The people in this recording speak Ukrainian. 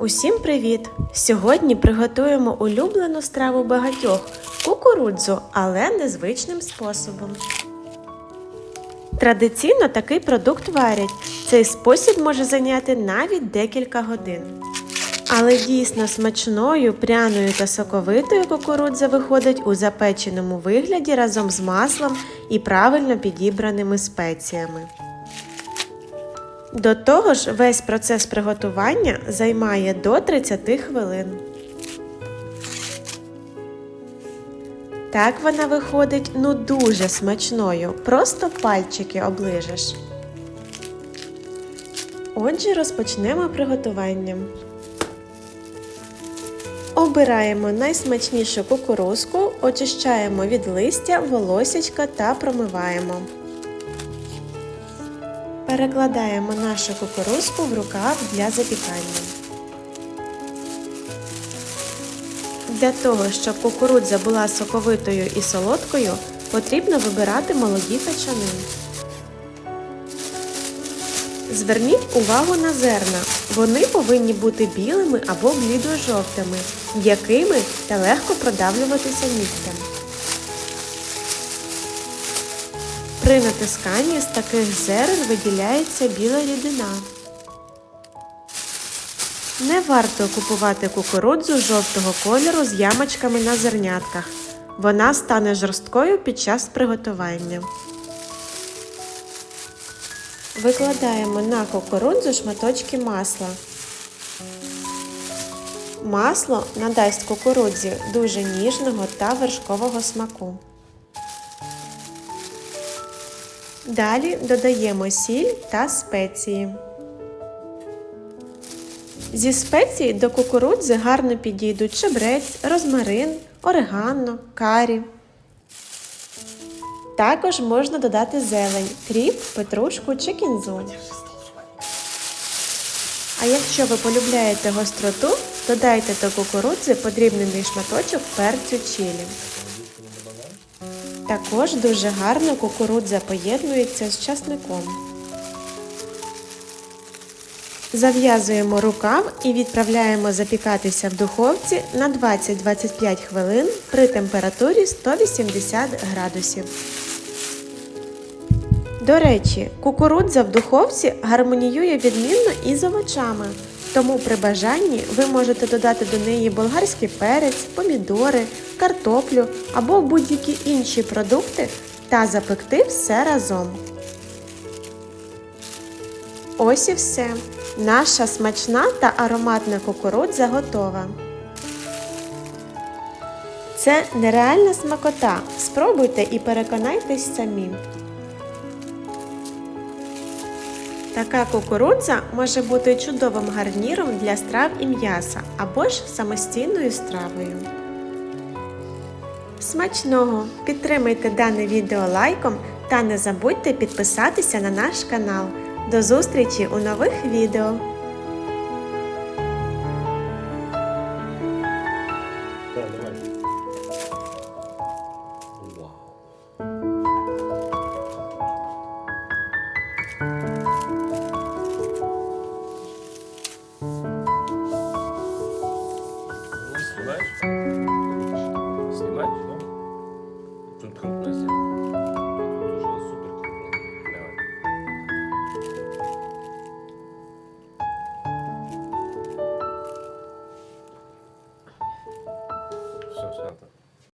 Усім привіт! Сьогодні приготуємо улюблену страву багатьох кукурудзу, але незвичним способом. Традиційно такий продукт варять. Цей спосіб може зайняти навіть декілька годин. Але дійсно смачною, пряною та соковитою кукурудза виходить у запеченому вигляді разом з маслом і правильно підібраними спеціями. До того ж, весь процес приготування займає до 30 хвилин. Так вона виходить ну дуже смачною, просто пальчики оближеш. Отже, розпочнемо приготування. Обираємо найсмачнішу кукурузку, очищаємо від листя, волосячка та промиваємо. Перекладаємо нашу кукурузку в рукав для запікання. Для того, щоб кукурудза була соковитою і солодкою, потрібно вибирати молоді качани. Зверніть увагу на зерна. Вони повинні бути білими або блідо-жовтими, м'якими та легко продавлюватися нігтем. При натисканні з таких зерен виділяється біла рідина. Не варто купувати кукурудзу жовтого кольору з ямочками на зернятках. Вона стане жорсткою під час приготування. Викладаємо на кукурудзу шматочки масла. Масло надасть кукурудзі дуже ніжного та вершкового смаку. Далі додаємо сіль та спеції. Зі спецій до кукурудзи гарно підійдуть чебрець, розмарин, орегано, карі. Також можна додати зелень, кріп, петрушку чи кінзу. А якщо ви полюбляєте гостроту, додайте до кукурудзи подрібнений шматочок перцю чилі. Також дуже гарно кукурудза поєднується з часником. Зав'язуємо рукав і відправляємо запікатися в духовці на 20-25 хвилин при температурі 180 градусів. До речі, кукурудза в духовці гармоніює відмінно і з овочами, тому при бажанні ви можете додати до неї болгарський перець, помідори, картоплю або будь-які інші продукти та запекти все разом. Ось і все. Наша смачна та ароматна кукурудза готова. Це нереальна смакота. Спробуйте і переконайтесь самі. Така кукурудза може бути чудовим гарніром для страв і м'яса або ж самостійною стравою. Смачного! Підтримайте дане відео лайком та не забудьте підписатися на наш канал. До зустрічі у нових відео!